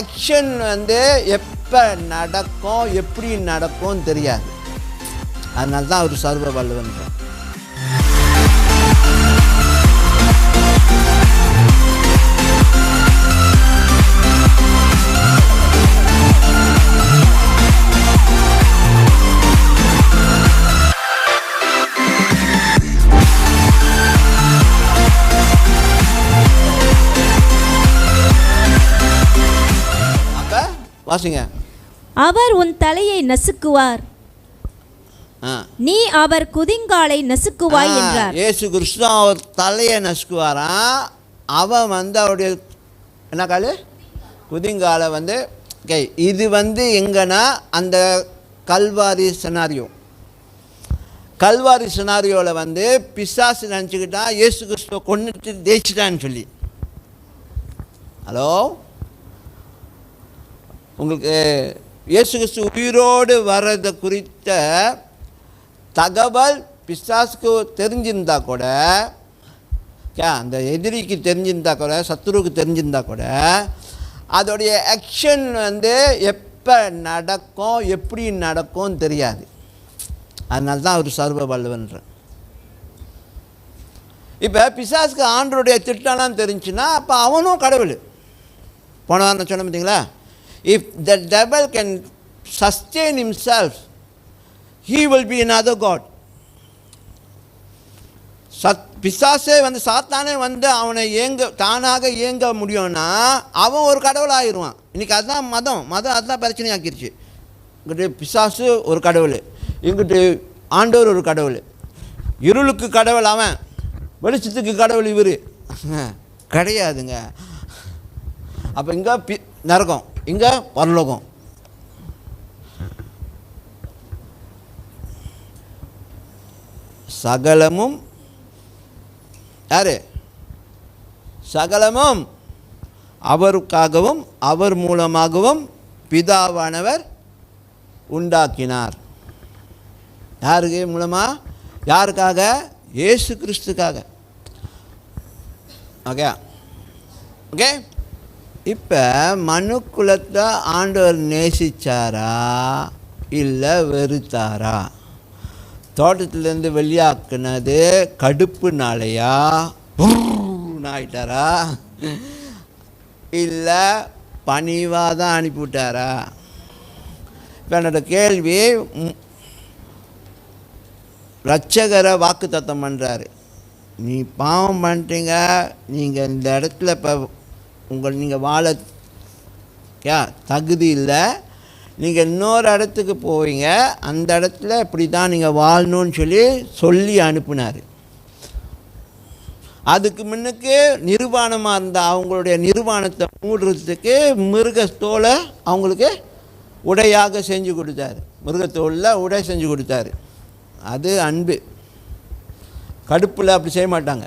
Action வந்து எப்போ நடக்கும் எப்படி நடக்கும் தெரியாது. அதனால தான் அவர் சர்வ வல்லவன்றார். வாசிங்க. அவர் உன் தலையை நசுக்குவார். நீ அவர் குதிங்காலை நசுக்குவாய் என்றார். இயேசு கிறிஸ்து அவர் தலையை நசுக்குவாராம் அவன் வந்து அவருடைய என்ன காலு? குதிங்காலை வந்து ஓகே இது வந்து எங்கன்னா அந்த கல்வாரி சினாரியோ கல்வாரி சினாரியோவில் வந்து பிசாசு நினச்சிக்கிட்டான் இயேசு கிறிஸ்துவை கொண்டுட்டு தேய்ச்சிட்டான்னு சொல்லி. ஹலோ உங்களுக்கு இயேசு கிறிஸ்து உயிரோடு வர்றதை குறித்த தகவல் பிசாசுக்கு தெரிஞ்சிருந்தா கூட கே அந்த எதிரிக்கு தெரிஞ்சிருந்தா கூட சத்துருவுக்கு தெரிஞ்சிருந்தா கூட அதோடைய ஆக்ஷன் வந்து எப்போ நடக்கும் எப்படி நடக்கும் தெரியாது. அதனால தான் அவர் சர்வ வல்லவன்ற இப்போ பிசாஸுக்கு ஆண்டருடைய திட்டம்லாம் தெரிஞ்சுன்னா அப்போ அவனும் கடவுள். போன வாரம் சொன்ன சொன்னேன் பார்த்தீங்களா if the devil can sustain himself he will be another god. சத் பிசாசே வந்து சாத்தானே வந்து அவனை ஏங்க தானாக இயங்க முடியும்னா அவன் ஒரு கடவுள் ஆயிடுவான். இன்றைக்கி அதுதான் மதம். மதம் அதுதான் பிரச்சனையாக்கிருச்சு. இங்கிட்டு பிசாசு ஒரு கடவுள். இங்கிட்டு ஆண்டவர் ஒரு கடவுள். இருளுக்கு கடவுள் அவன் வெளிச்சத்துக்கு கடவுள் இவர். கிடையாதுங்க. அப்போ இங்கே பி நரகம். இங்கே பரலோகம். சகலமும் யாரு? சகலமும் அவருக்காகவும் அவர் மூலமாகவும் பிதாவானவர் உண்டாக்கினார். யாருக்கு மூலமா? யாருக்காக? இயேசு கிறிஸ்துக்காக. ஓகே ஓகே இப்போ மனு குலத்தை ஆண்டவர் நேசிச்சாரா? இல்லை வெறுத்தாரா? தோட்டத்திலேருந்து வெளியாக்குனது கடுப்புனாலையா ஆகிட்டாரா இல்லை பணிவாக தான் அனுப்பிவிட்டாரா? இப்போ என்னோட கேள்வி ரட்சகரை வாக்கு தத்தம் பண்ணுறாரு நீ பாவம் பண்ணிட்டீங்க நீங்கள் இந்த இடத்துல இப்போ உங்கள் நீங்கள் வாழ யா தகுதி இல்லை. நீங்கள் இன்னொரு இடத்துக்கு போவீங்க. அந்த இடத்துல இப்படி தான் நீங்கள் வாழணும்னு சொல்லி சொல்லி அனுப்புனார். அதுக்கு முன்னுக்கு நிர்வாணமாக இருந்த அவங்களுடைய நிர்வாணத்தை மூடுறதுக்கு மிருகத்தோலை அவங்களுக்கு உடையாக செஞ்சு கொடுத்தாரு. மிருகத்தோலில் உடை செஞ்சு கொடுத்தாரு. அது அன்பு. கடுப்பில் அப்படி செய்ய மாட்டாங்க.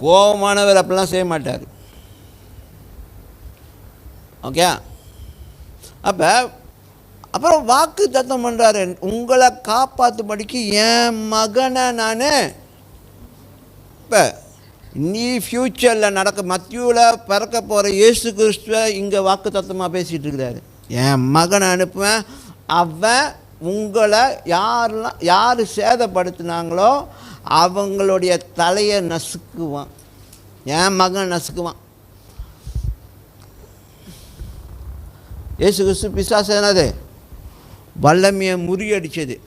கோபமானவர் அப்படிலாம் செய்ய மாட்டார். ஓகே அப்போ அப்புறம் வாக்கு தத்தம் பண்ணுறாரு உங்களை காப்பாற்றும்படிக்கு என் மகனை நான். இப்போ நீ ஃப்யூச்சரில் நடக்க மத்தியூவில் பிறக்க போகிற இயேசு கிறிஸ்துவ இங்கே வாக்கு தத்தமாக பேசிகிட்டு இருக்கிறாரு. என் மகனை அனுப்புவேன். அவன் உங்களை யாரெல்லாம் யார் சேதப்படுத்தினாங்களோ அவங்களுடைய தலையை நசுக்குவான். என் மகன் நசுக்குவான். இயேசு கிறிஸ்து பிசாசு என்னது? வல்லமையை முறியடிச்சது.